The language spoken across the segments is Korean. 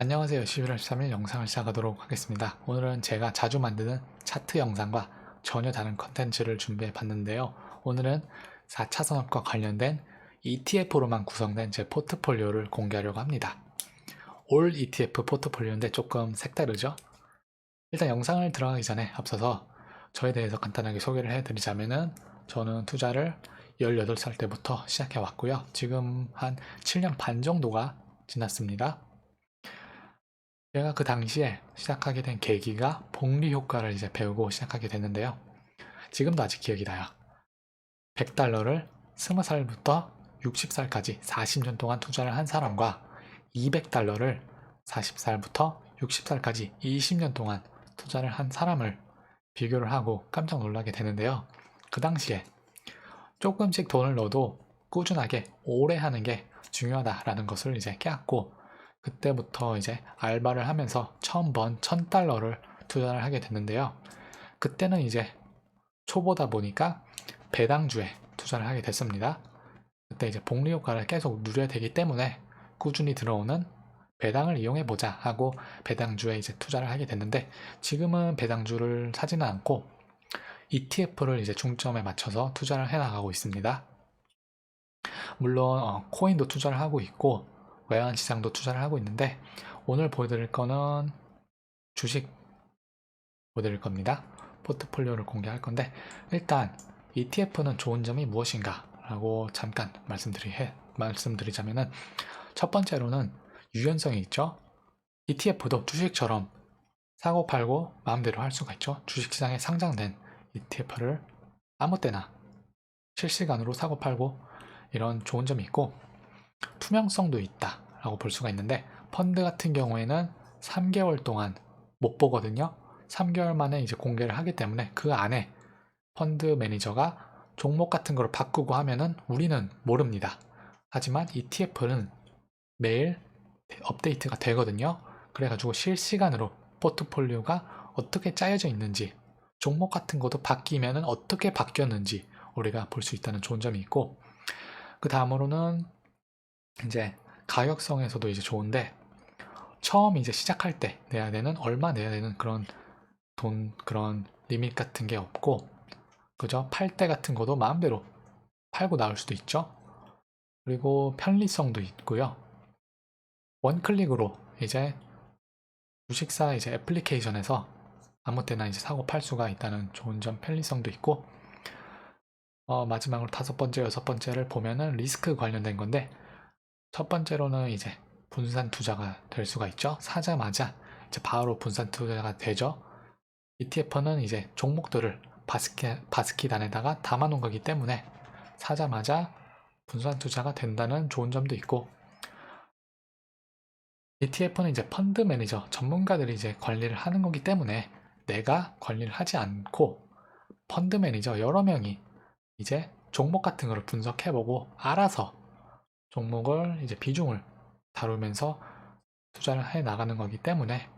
안녕하세요. 11월 13일 영상을 시작하도록 하겠습니다. 오늘은 제가 자주 만드는 차트 영상과 전혀 다른 컨텐츠를 준비해 봤는데요. 오늘은 4차 산업과 관련된 ETF로만 구성된 제 포트폴리오를 공개하려고 합니다. 올 ETF 포트폴리오인데 조금 색다르죠? 일단 영상을 들어가기 전에 앞서서 저에 대해서 간단하게 소개를 해드리자면 은 저는 투자를 18살 때부터 시작해 왔고요. 지금 한 7년 반 정도가 지났습니다. 제가 그 당시에 시작하게 된 계기가 복리 효과를 이제 배우고 시작하게 됐는데요. 지금도 아직 기억이 나요. 100달러를 20살부터 60살까지 40년 동안 투자를 한 사람과 200달러를 40살부터 60살까지 20년 동안 투자를 한 사람을 비교를 하고 깜짝 놀라게 되는데요. 그 당시에 조금씩 돈을 넣어도 꾸준하게 오래 하는 게 중요하다라는 것을 이제 깨닫고 그때부터 이제 알바를 하면서 처음 번 1000달러를 투자를 하게 됐는데요. 그때는 이제 초보다 보니까 배당주에 투자를 하게 됐습니다. 그때 이제 복리 효과를 계속 누려야 되기 때문에 꾸준히 들어오는 배당을 이용해 보자 하고 배당주에 이제 투자를 하게 됐는데 지금은 배당주를 사지는 않고 ETF를 이제 중점에 맞춰서 투자를 해 나가고 있습니다. 물론 어, 코인도 투자를 하고 있고 외환 시장도 투자를 하고 있는데 오늘 보여드릴 거는 주식 보여드릴 겁니다. 포트폴리오를 공개할 건데 일단 ETF는 좋은 점이 무엇인가 라고 잠깐 말씀드리, 말씀드리자면은 첫 번째로는 유연성이 있죠. ETF도 주식처럼 사고 팔고 마음대로 할 수가 있죠. 주식시장에 상장된 ETF를 아무 때나 실시간으로 사고 팔고 이런 좋은 점이 있고 투명성도 있다라고 볼 수가 있는데 펀드 같은 경우에는 3개월 동안 못 보거든요. 3개월 만에 이제 공개를 하기 때문에 그 안에 펀드 매니저가 종목 같은 걸 바꾸고 하면은 우리는 모릅니다. 하지만 ETF는 매일 업데이트가 되거든요. 그래가지고 실시간으로 포트폴리오가 어떻게 짜여져 있는지 종목 같은 것도 바뀌면은 어떻게 바뀌었는지 우리가 볼 수 있다는 좋은 점이 있고 그 다음으로는 이제 가격성에서도 이제 좋은데 처음 이제 시작할 때 내야 되는 얼마 내야 되는 그런 돈 그런 리밋 같은 게 없고 그죠? 팔 때 같은 것도 마음대로 팔고 나올 수도 있죠. 그리고 편리성도 있고요. 원클릭으로 이제 주식사 이제 애플리케이션에서 아무 때나 이제 사고 팔 수가 있다는 좋은 점 편리성도 있고 어, 마지막으로 다섯 번째 여섯 번째를 보면은 리스크 관련된 건데 첫 번째로는 이제 분산 투자가 될 수가 있죠. 사자마자 이제 바로 분산 투자가 되죠. ETF는 이제 종목들을 바스켓, 바스킷안에다가 담아놓은 거기 때문에 사자마자 분산 투자가 된다는 좋은 점도 있고 ETF는 이제 펀드 매니저 전문가들이 이제 관리를 하는 거기 때문에 내가 관리를 하지 않고 펀드 매니저 여러 명이 이제 종목 같은 거를 분석해보고 알아서 종목을 이제 비중을 다루면서 투자를 해 나가는 거기 때문에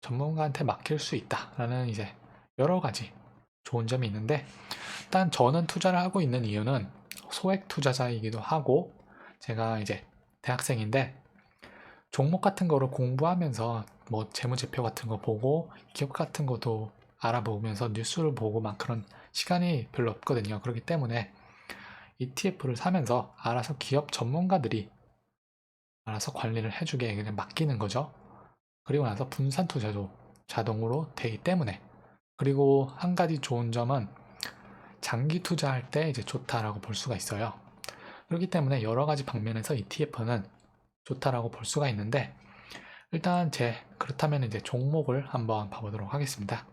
전문가한테 맡길 수 있다라는 이제 여러 가지 좋은 점이 있는데 일단 저는 투자를 하고 있는 이유는 소액 투자자이기도 하고 제가 이제 대학생인데 종목 같은 거를 공부하면서 뭐 재무제표 같은 거 보고 기업 같은 것도 알아보면서 뉴스를 보고 막 그런 시간이 별로 없거든요. 그렇기 때문에 ETF를 사면서 알아서 기업 전문가들이 알아서 관리를 해주게 그냥 맡기는 거죠. 그리고 나서 분산 투자도 자동으로 되기 때문에 그리고 한 가지 좋은 점은 장기 투자할 때 이제 좋다라고 볼 수가 있어요. 그렇기 때문에 여러 가지 방면에서 ETF는 좋다라고 볼 수가 있는데 일단 제 그렇다면 이제 종목을 한번 봐보도록 하겠습니다.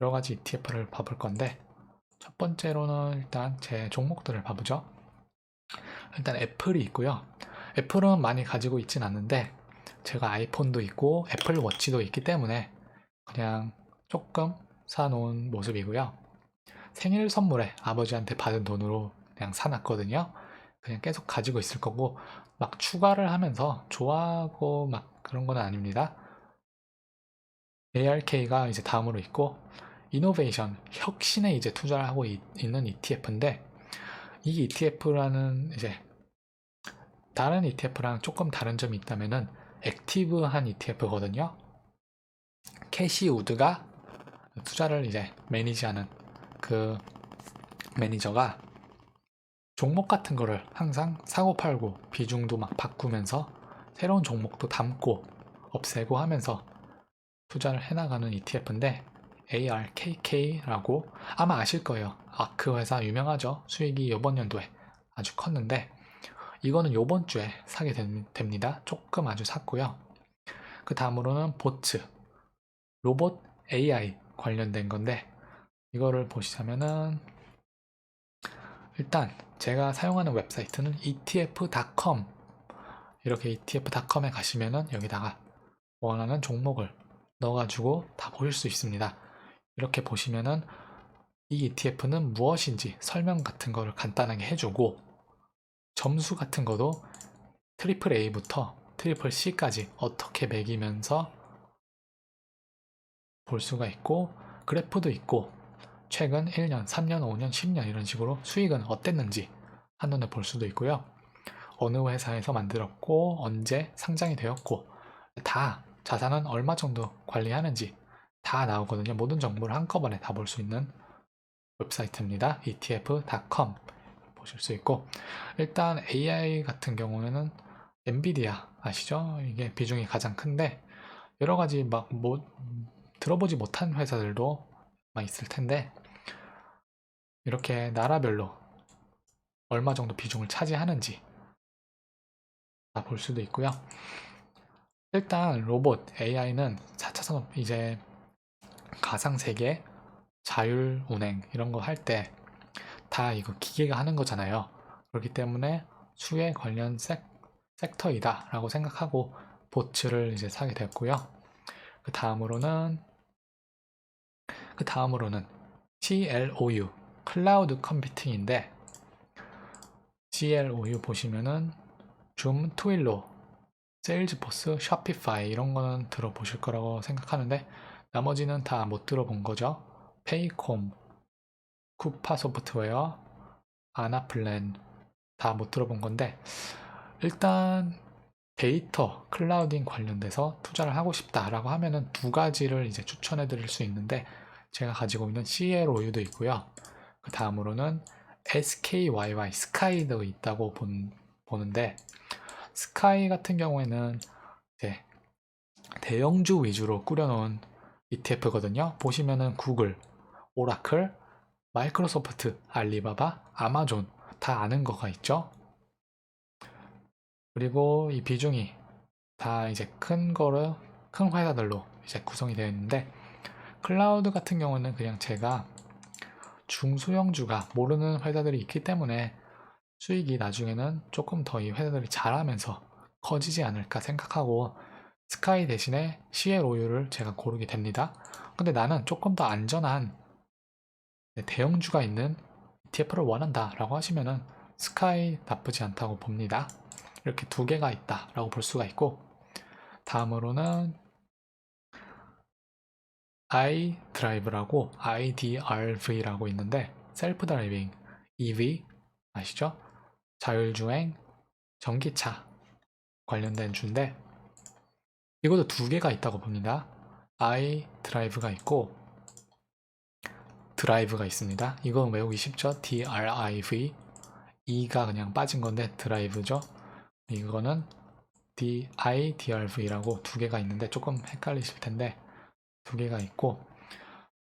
여러 가지 ETF를 봐볼 건데 첫 번째로는 일단 제 종목들을 봐보죠. 일단 애플이 있고요. 애플은 많이 가지고 있진 않는데 제가 아이폰도 있고 애플 워치도 있기 때문에 그냥 조금 사놓은 모습이고요. 생일 선물에 아버지한테 받은 돈으로 그냥 사놨거든요. 그냥 계속 가지고 있을 거고 막 추가를 하면서 좋아하고 막 그런 건 아닙니다. ARK가 이제 다음으로 있고 이노베이션, 혁신에 이제 투자를 하고 있, 는 ETF인데 이 ETF라는 이제 다른 ETF랑 조금 다른 점이 있다면은 액티브한 ETF거든요. 캐시 우드가 투자를 이제 매니지하는 그 매니저가 종목 같은 거를 항상 사고 팔고 비중도 막 바꾸면서 새로운 종목도 담고 없애고 하면서 투자를 해나가는 ETF인데 ARKK라고 아마 아실 거예요. 아, 그 회사 유명하죠. 수익이 이번 연도에 아주 컸는데 이거는 요번 주에 사게 된- 됩니다. 조금 아주 샀고요. 그 다음으로는 보츠 로봇 AI 관련된 건데 이거를 보시자면은 일단 제가 사용하는 웹사이트는 etf.com 이렇게 etf.com에 가시면은 여기다가 원하는 종목을 넣어가지고 다 보실 수 있습니다. 이렇게 보시면은 이 ETF는 무엇인지 설명 같은 거를 간단하게 해주고 점수 같은 거도 트리플 A부터 트리플 C까지 어떻게 매기면서 볼 수가 있고 그래프도 있고 최근 1년, 3년, 5년, 10년 이런 식으로 수익은 어땠는지 한눈에 볼 수도 있고요. 어느 회사에서 만들었고 언제 상장이 되었고 다 자산은 얼마 정도 관리하는지 다 나오거든요. 모든 정보를 한꺼번에 다 볼 수 있는 웹사이트입니다. etf.com 보실 수 있고 일단 AI 같은 경우에는 엔비디아 아시죠? 이게 비중이 가장 큰데 여러 가지 막 뭐 들어보지 못한 회사들도 막 있을 텐데 이렇게 나라별로 얼마 정도 비중을 차지하는지 다 볼 수도 있고요. 일단 로봇 AI는 4차 산업 이제 가상 세계 자율 운행 이런 거 할 때 다 이거 기계가 하는 거잖아요. 그렇기 때문에 수에 관련 섹, 섹터이다 라고 생각하고 보츠를 이제 사게 됐고요. 그 다음으로는 그 다음으로는 CLOU 클라우드 컴퓨팅인데 CLOU 보시면은 줌, 트윌로, 세일즈포스, 셔피파이 이런 거는 들어보실 거라고 생각하는데 나머지는 다 못 들어본 거죠. 페이콤, 쿠파 소프트웨어, 아나플랜 다 못 들어본 건데 일단 데이터 클라우딩 관련돼서 투자를 하고 싶다라고 하면은 두 가지를 이제 추천해 드릴 수 있는데 제가 가지고 있는 CLOU도 있고요. 그 다음으로는 SKYY 스카이도 있다고 본, 보는데 스카이 같은 경우에는 이제 대형주 위주로 꾸려놓은 ETF거든요. 보시면은 구글, 오라클, 마이크로소프트, 알리바바, 아마존 다 아는 거가 있죠. 그리고 이 비중이 다 이제 큰 거를 큰 회사들로 이제 구성이 되어 있는데 클라우드 같은 경우는 그냥 제가 중소형주가 모르는 회사들이 있기 때문에 수익이 나중에는 조금 더 이 회사들이 잘하면서 커지지 않을까 생각하고 스카이 대신에 CLOU를 제가 고르게 됩니다. 근데 나는 조금 더 안전한 대형주가 있는 ETF를 원한다 라고 하시면은 스카이 나쁘지 않다고 봅니다. 이렇게 두 개가 있다 라고 볼 수가 있고 다음으로는 iDrive라고 IDRV라고 있는데 셀프 드라이빙 EV 아시죠? 자율주행 전기차 관련된 주인데 이것도 두 개가 있다고 봅니다. iDrive가 있고 드라이브가 있습니다. 이건 외우기 쉽죠? DRIV E가 그냥 빠진 건데 드라이브죠. 이거는 DIDRV라고 두 개가 있는데 조금 헷갈리실 텐데 두 개가 있고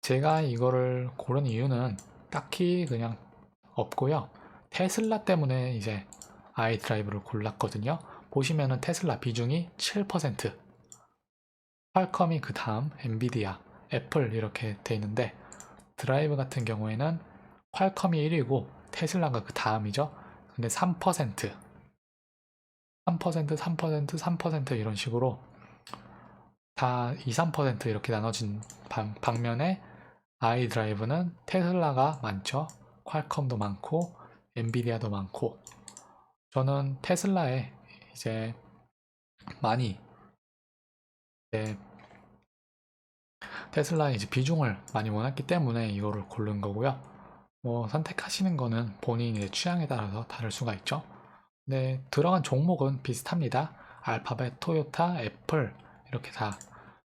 제가 이거를 고른 이유는 딱히 그냥 없고요. 테슬라 때문에 이제 아이드라이브를 골랐거든요. 보시면은 테슬라 비중이 7%, 퀄컴이 그 다음, 엔비디아, 애플 이렇게 돼 있는데 드라이브 같은 경우에는 퀄컴이 1위고 테슬라가 그 다음이죠. 근데 3%, 3%, 3%, 3% 이런 식으로 다 2, 3% 이렇게 나눠진 방, 방면에 아이 드라이브는 테슬라가 많죠. 퀄컴도 많고 엔비디아도 많고 저는 테슬라에 이제 많이 이제 테슬라의 이제 비중을 많이 원했기 때문에 이거를 고른 거고요. 뭐 선택하시는 거는 본인의 취향에 따라서 다를 수가 있죠. 근데 들어간 종목은 비슷합니다. 알파벳, 토요타, 애플 이렇게 다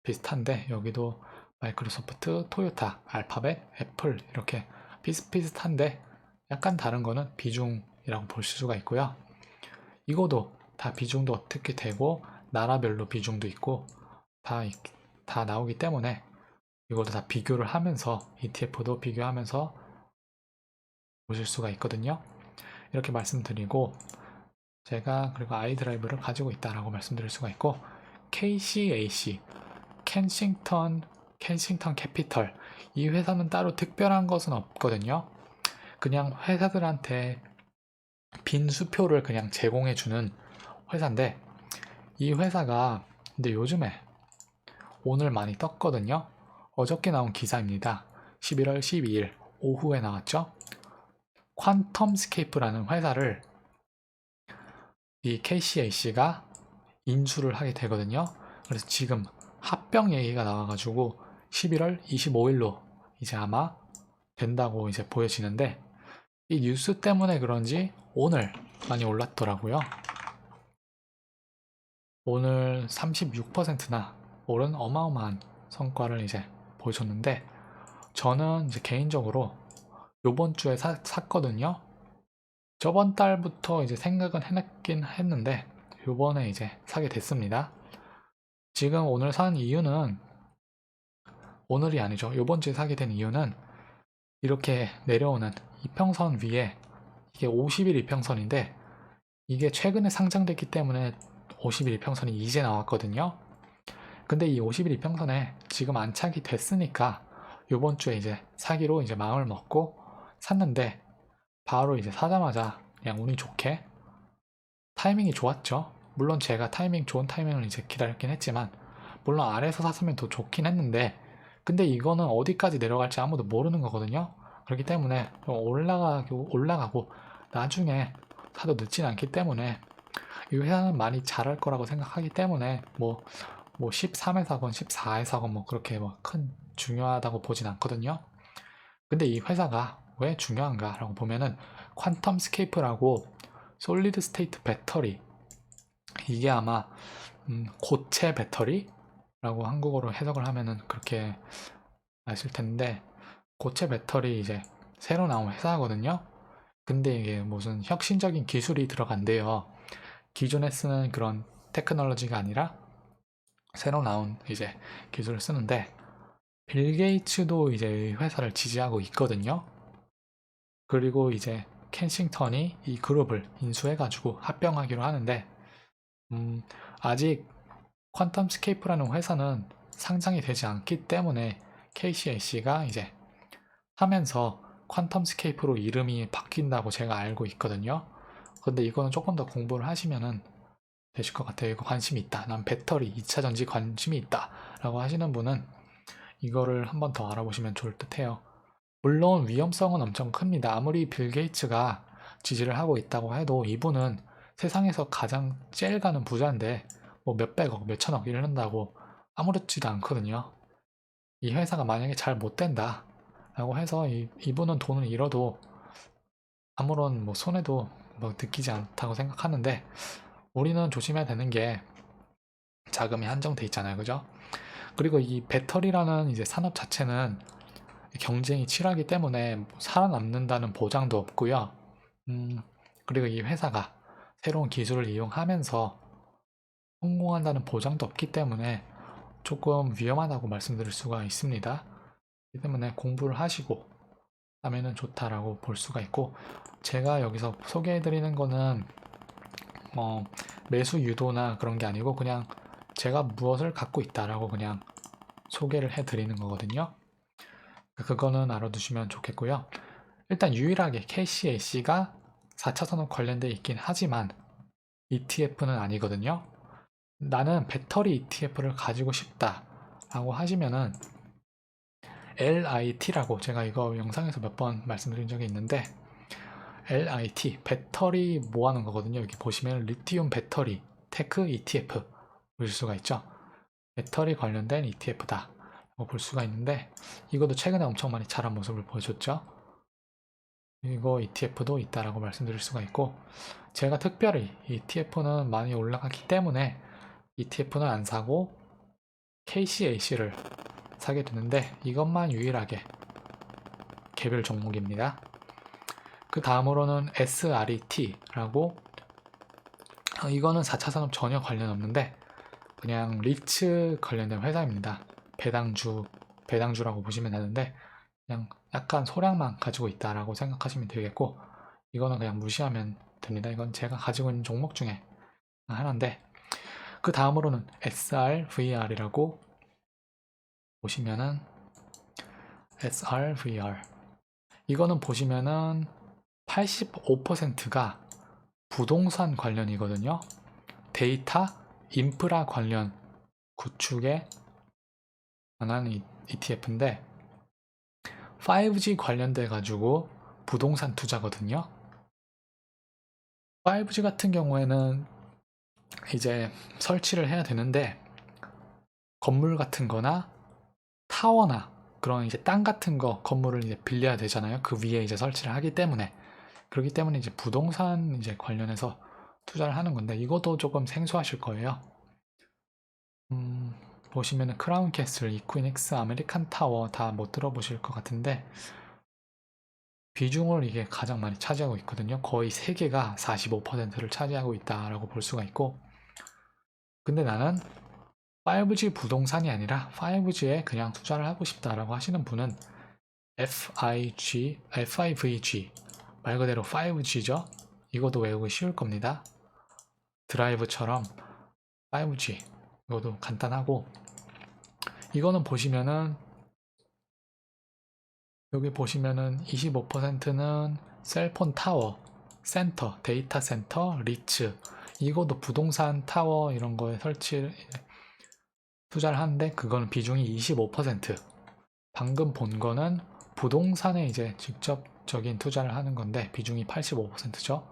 비슷한데 여기도 마이크로소프트, 토요타, 알파벳, 애플 이렇게 비슷비슷한데 약간 다른 거는 비중이라고 볼 수가 있고요. 이거도 다 비중도 어떻게 되고 나라별로 비중도 있고 다, 있- 다 나오기 때문에 이것도 다 비교를 하면서 ETF도 비교하면서 보실 수가 있거든요. 이렇게 말씀드리고 제가 그리고 아이드라이브를 가지고 있다라고 말씀드릴 수가 있고 KCAC 켄싱턴 켄싱턴 캐피털 이 회사는 따로 특별한 것은 없거든요. 그냥 회사들한테 빈 수표를 그냥 제공해 주는 회사인데 이 회사가 근데 요즘에 오늘 많이 떴거든요. 어저께 나온 기사입니다. 11월 12일 오후에 나왔죠. 퀀텀스케이프라는 회사를 이 KCAC가 인수를 하게 되거든요. 그래서 지금 합병 얘기가 나와가지고 11월 25일로 이제 아마 된다고 이제 보여지는데 이 뉴스 때문에 그런지 오늘 많이 올랐더라고요. 오늘 36%나 오른 어마어마한 성과를 이제 보여줬는데 저는 이제 개인적으로 요번 주에 사, 샀거든요. 저번 달부터 이제 생각은 해놨긴 했는데 요번에 이제 사게 됐습니다. 지금 오늘 산 이유는 오늘이 아니죠. 요번 주에 사게 된 이유는 이렇게 내려오는 이평선 위에 이게 50일 이평선인데 이게 최근에 상장됐기 때문에 50일 이평선이 이제 나왔거든요. 근데 이 50일 이평선에 지금 안착이 됐으니까 요번 주에 이제 사기로 이제 마음을 먹고 샀는데 바로 이제 사자마자 그냥 운이 좋게 타이밍이 좋았죠. 물론 제가 타이밍 좋은 타이밍을 이제 기다렸긴 했지만 물론 아래에서 샀으면 더 좋긴 했는데 근데 이거는 어디까지 내려갈지 아무도 모르는 거거든요. 그렇기 때문에 좀 올라가고 올라가고 나중에 사도 늦진 않기 때문에 이 회사는 많이 잘할 거라고 생각하기 때문에 뭐, 뭐 13에 사건 14에 사건 뭐 그렇게 뭐 큰 중요하다고 보진 않거든요. 근데 이 회사가 왜 중요한가라고 보면은 퀀텀 스케이프라고 솔리드 스테이트 배터리 이게 아마 음, 고체 배터리라고 한국어로 해석을 하면은 그렇게 아실 텐데 고체 배터리 이제 새로 나온 회사거든요. 근데 이게 무슨 혁신적인 기술이 들어간대요. 기존에 쓰는 그런 테크놀로지가 아니라 새로 나온 이제 기술을 쓰는데 빌 게이츠도 이제 이 회사를 지지하고 있거든요. 그리고 이제 켄싱턴이 이 그룹을 인수해가지고 합병하기로 하는데 음, 아직 퀀텀 스케이프라는 회사는 상장이 되지 않기 때문에 KCAC가 이제 하면서 퀀텀 스케이프로 이름이 바뀐다고 제가 알고 있거든요. 근데 이거는 조금 더 공부를 하시면은 되실 것 같아요. 이거 관심이 있다. 난 배터리 2차 전지 관심이 있다. 라고 하시는 분은 이거를 한 번 더 알아보시면 좋을 듯 해요. 물론 위험성은 엄청 큽니다. 아무리 빌 게이츠가 지지를 하고 있다고 해도 이분은 세상에서 가장 제일 가는 부자인데 뭐 몇백억, 몇천억 이런다고 아무렇지도 않거든요. 이 회사가 만약에 잘 못 된다 라고 해서 이, 이분은 돈을 잃어도 아무런 뭐 손해도 뭐 느끼지 않다고 생각하는데 우리는 조심해야 되는 게 자금이 한정돼 있잖아요. 그죠? 그리고 이 배터리라는 이제 산업 자체는 경쟁이 치열하기 때문에 뭐 살아남는다는 보장도 없고요. 음, 그리고 이 회사가 새로운 기술을 이용하면서 성공한다는 보장도 없기 때문에 조금 위험하다고 말씀드릴 수가 있습니다. 그렇기 때문에 공부를 하시고 하면은 좋다라고 볼 수가 있고 제가 여기서 소개해드리는 거는 뭐 매수 유도나 그런 게 아니고 그냥 제가 무엇을 갖고 있다라고 그냥 소개를 해드리는 거거든요. 그거는 알아두시면 좋겠고요. 일단 유일하게 KCAC가 4차 산업 관련돼 있긴 하지만 ETF는 아니거든요. 나는 배터리 ETF를 가지고 싶다 라고 하시면은 LIT라고 제가 이거 영상에서 몇 번 말씀드린 적이 있는데 LIT 배터리 모아는 거거든요. 여기 보시면 리튬 배터리 테크 ETF 보실 수가 있죠. 배터리 관련된 ETF다. 볼 수가 있는데 이것도 최근에 엄청 많이 자란 모습을 보여줬죠. 이거 ETF도 있다라고 말씀드릴 수가 있고 제가 특별히 ETF는 많이 올라갔기 때문에 ETF는 안 사고 KCAC를 사게 되는데 이것만 유일하게 개별 종목입니다. 그 다음으로는 SRET라고 어, 이거는 4차 산업 전혀 관련 없는데 그냥 리츠 관련된 회사입니다. 배당주 배당주라고 보시면 되는데 그냥 약간 소량만 가지고 있다라고 생각하시면 되겠고 이거는 그냥 무시하면 됩니다. 이건 제가 가지고 있는 종목 중에 하나인데 그 다음으로는 SRVR이라고 보시면은 SRVR 이거는 보시면은 85%가 부동산 관련이거든요. 데이터, 인프라 관련 구축에 관한 ETF인데 5G 관련돼 가지고 부동산 투자거든요. 5G 같은 경우에는 이제 설치를 해야 되는데 건물 같은 거나 타워나 그런 이제 땅 같은 거 건물을 이제 빌려야 되잖아요. 그 위에 이제 설치를 하기 때문에 그렇기 때문에 이제 부동산 이제 관련해서 투자를 하는 건데 이것도 조금 생소하실 거예요. 음, 보시면은 크라운 캐슬, 이퀴닉스, 아메리칸 타워 다 못 들어보실 것 같은데 비중을 이게 가장 많이 차지하고 있거든요. 거의 3개가 45%를 차지하고 있다라고 볼 수가 있고 근데 나는 5G 부동산이 아니라 5G에 그냥 투자를 하고 싶다라고 하시는 분은 FIG, FIVG 말 그대로 5G죠. 이것도 외우기 쉬울 겁니다. 드라이브처럼 5G 이것도 간단하고 이거는 보시면은 여기 보시면은 25%는 셀폰 타워, 센터, 데이터 센터, 리츠 이것도 부동산 타워 이런 거에 설치 투자를 하는데 그거는 비중이 25% 방금 본 거는 부동산에 이제 직접 적인 투자를 하는 건데 비중이 85%죠.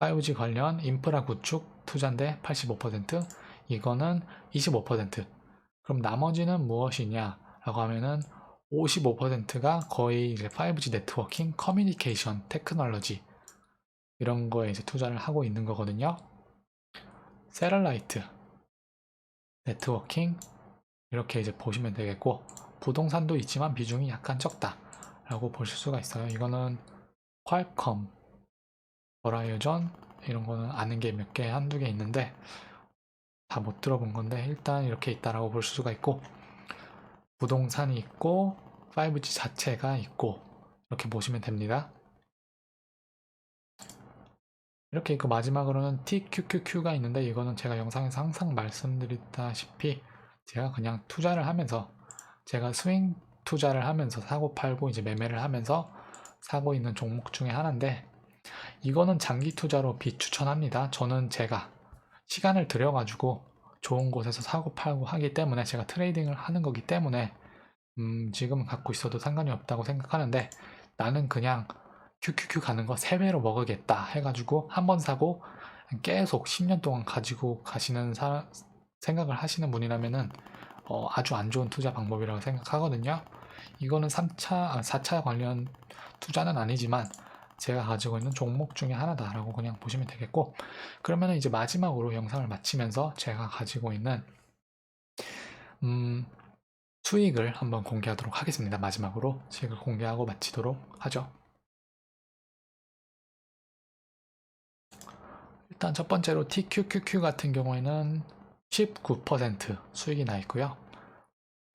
5G 관련 인프라 구축 투자인데 85% 이거는 25% 그럼 나머지는 무엇이냐 라고 하면은 55%가 거의 이제 5G 네트워킹, 커뮤니케이션, 테크놀로지 이런 거에 이제 투자를 하고 있는 거거든요. 세럴라이트, 네트워킹 이렇게 이제 보시면 되겠고 부동산도 있지만 비중이 약간 적다 라고 보실 수가 있어요. 이거는 퀄컴, 버라이어전 이런 거는 아는 게 몇 개, 한두 개 있는데 다 못 들어본 건데 일단 이렇게 있다라고 볼 수가 있고 부동산이 있고 5G 자체가 있고 이렇게 보시면 됩니다. 이렇게 있고 마지막으로는 TQQQ가 있는데 이거는 제가 영상에서 항상 말씀드렸다시피 제가 그냥 투자를 하면서 제가 스윙 투자를 하면서 사고 팔고 이제 매매를 하면서 사고 있는 종목 중에 하나인데 이거는 장기 투자로 비추천합니다. 저는 제가 시간을 들여가지고 좋은 곳에서 사고 팔고 하기 때문에 제가 트레이딩을 하는 거기 때문에 음, 지금은 갖고 있어도 상관이 없다고 생각하는데 나는 그냥 QQQ 가는 거 3배로 먹으겠다 해가지고 한 번 사고 계속 10년 동안 가지고 가시는 사, 생각을 하시는 분이라면은 어, 아주 안 좋은 투자 방법이라고 생각하거든요. 이거는 3차, 4차 아, 관련 투자는 아니지만 제가 가지고 있는 종목 중에 하나다라고 그냥 보시면 되겠고 그러면 이제 마지막으로 영상을 마치면서 제가 가지고 있는 음, 수익을 한번 공개하도록 하겠습니다. 마지막으로 수익을 공개하고 마치도록 하죠. 일단 첫 번째로 TQQQ 같은 경우에는 19% 수익이 나 있고요.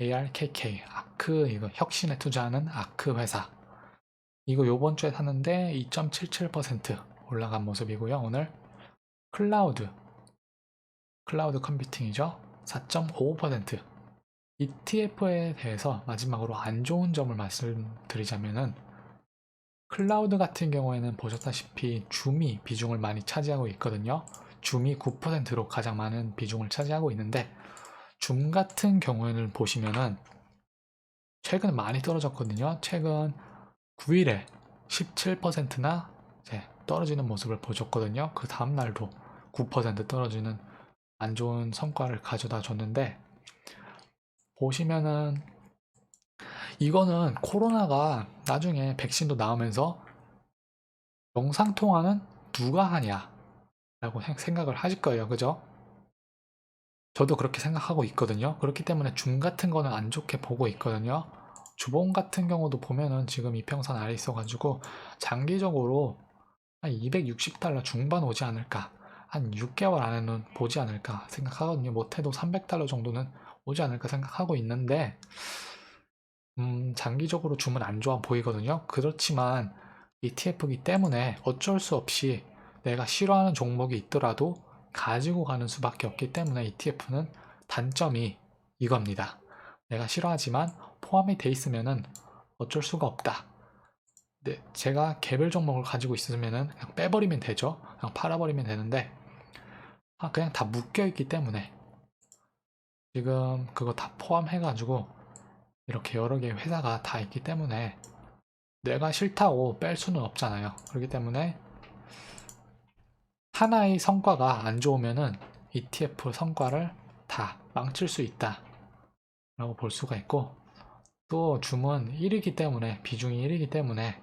ARKK, 아크, 이거 혁신에 투자하는 아크 회사. 이거 요번 주에 샀는데 2.77% 올라간 모습이고요. 오늘 클라우드, 클라우드 컴퓨팅이죠. 4.55% ETF에 대해서 마지막으로 안 좋은 점을 말씀드리자면은 클라우드 같은 경우에는 보셨다시피 줌이 비중을 많이 차지하고 있거든요. 줌이 9%로 가장 많은 비중을 차지하고 있는데 줌 같은 경우에는 보시면은 최근 많이 떨어졌거든요. 최근 9일에 17%나 떨어지는 모습을 보셨거든요. 그 다음 날도 9% 떨어지는 안 좋은 성과를 가져다 줬는데 보시면은 이거는 코로나가 나중에 백신도 나오면서 영상 통화는 누가 하냐? 라고 생- 생각을 하실 거예요. 그죠? 저도 그렇게 생각하고 있거든요. 그렇기 때문에 줌 같은 거는 안 좋게 보고 있거든요. 주봉 같은 경우도 보면은 지금 이평선 아래 있어가지고 장기적으로 한 260달러 중반 오지 않을까. 한 6개월 안에는 보지 않을까 생각하거든요. 못해도 300달러 정도는 오지 않을까 생각하고 있는데, 음, 장기적으로 줌은 안 좋아 보이거든요. 그렇지만 ETF이기 때문에 어쩔 수 없이 내가 싫어하는 종목이 있더라도 가지고 가는 수밖에 없기 때문에 ETF는 단점이 이겁니다. 내가 싫어하지만 포함이 돼 있으면은 어쩔 수가 없다. 네, 제가 개별 종목을 가지고 있으면은 그냥 빼버리면 되죠. 그냥 팔아버리면 되는데, 아, 그냥 다 묶여 있기 때문에 지금 그거 다 포함해가지고 이렇게 여러 개의 회사가 다 있기 때문에 내가 싫다고 뺄 수는 없잖아요. 그렇기 때문에 하나의 성과가 안 좋으면은 ETF 성과를 다 망칠 수 있다. 라고 볼 수가 있고, 또 줌은 1이기 때문에, 비중이 1이기 때문에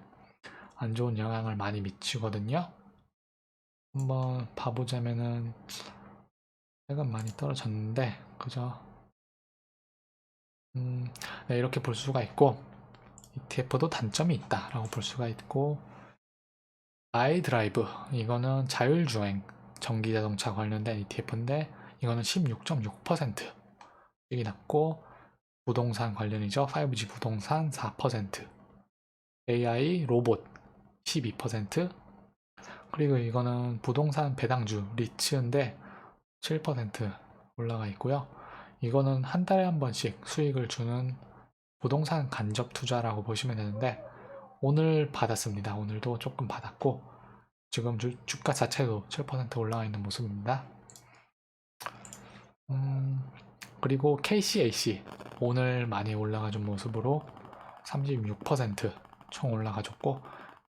안 좋은 영향을 많이 미치거든요. 한번 봐보자면은, 최근 많이 떨어졌는데, 그죠? 음, 네, 이렇게 볼 수가 있고, ETF도 단점이 있다 라고 볼 수가 있고, 아이드라이브. 이거는 자율주행 전기자동차 관련된 ETF인데 이거는 16.6% 수익이 났고 부동산 관련이죠. 5G 부동산 4% AI 로봇 12% 그리고 이거는 부동산 배당주 리츠인데 7% 올라가 있고요. 이거는 한 달에 한 번씩 수익을 주는 부동산 간접 투자라고 보시면 되는데 오늘 받았습니다. 오늘도 조금 받았고 지금 주, 주가 자체도 7% 올라와 있는 모습입니다. 음, 그리고 KCAC 오늘 많이 올라가준 모습으로 36%총 올라가줬고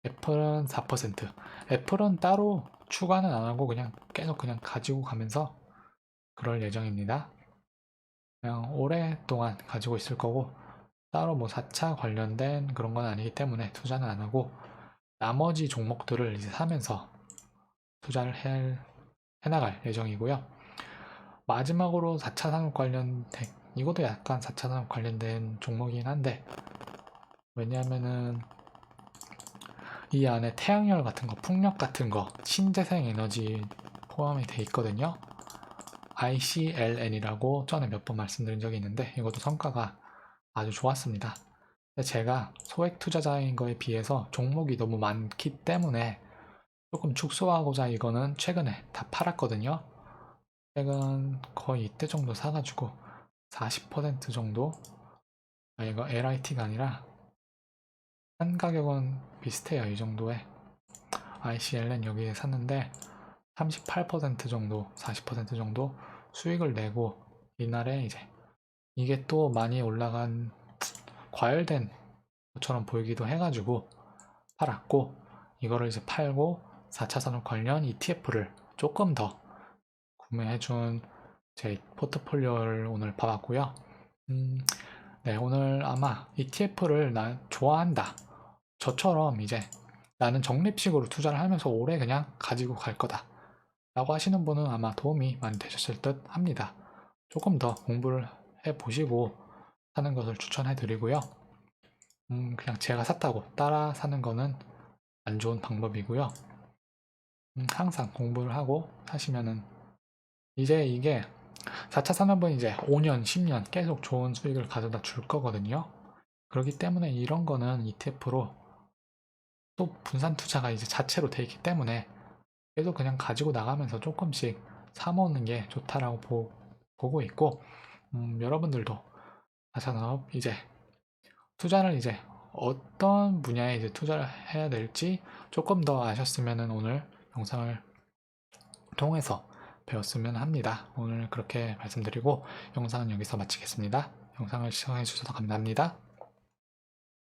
애플은 4% 애플은 따로 추가는 안 하고 그냥 계속 그냥 가지고 가면서 그럴 예정입니다. 그냥 오랫동안 가지고 있을 거고 따로 뭐 4차 관련된 그런 건 아니기 때문에 투자는 안 하고 나머지 종목들을 이제 사면서 투자를 해, 해나갈 예정이고요. 마지막으로 4차 산업 관련된 이것도 약간 4차 산업 관련된 종목이긴 한데 왜냐하면은 이 안에 태양열 같은 거, 풍력 같은 거, 신재생 에너지 포함이 돼 있거든요. ICLN이라고 전에 몇 번 말씀드린 적이 있는데 이것도 성과가 아주 좋았습니다. 제가 소액 투자자인 거에 비해서 종목이 너무 많기 때문에 조금 축소하고자 이거는 최근에 다 팔았거든요. 최근 거의 이때 정도 사가지고 40% 정도 아 이거 LIT가 아니라 한 가격은 비슷해요 이 정도에 ICLN 여기에 샀는데 38% 정도 40% 정도 수익을 내고 이날에 이제 이게 또 많이 올라간 과열된 것처럼 보이기도 해가지고 팔았고 이거를 이제 팔고 4차 산업 관련 ETF를 조금 더 구매해준 제 포트폴리오를 오늘 봐봤고요. 음, 네, 오늘 아마 ETF를 나 좋아한다. 저처럼 이제 나는 적립식으로 투자를 하면서 오래 그냥 가지고 갈 거다. 라고 하시는 분은 아마 도움이 많이 되셨을 듯 합니다. 조금 더 공부를 해 보시고 사는 것을 추천해 드리고요. 음, 그냥 제가 샀다고 따라 사는 거는 안 좋은 방법이고요. 음, 항상 공부를 하고 사시면은 이제 이게 4차 산업은 이제 5년, 10년 계속 좋은 수익을 가져다 줄 거거든요. 그렇기 때문에 이런 거는 ETF로 또 분산 투자가 이제 자체로 돼 있기 때문에 계속 그냥 가지고 나가면서 조금씩 사모으는 게 좋다라고 보, 보고 있고 음, 여러분들도 자산업 이제 투자를 이제 어떤 분야에 이제 투자를 해야 될지 조금 더 아셨으면 오늘 영상을 통해서 배웠으면 합니다. 오늘 그렇게 말씀드리고 영상은 여기서 마치겠습니다. 영상을 시청해 주셔서 감사합니다.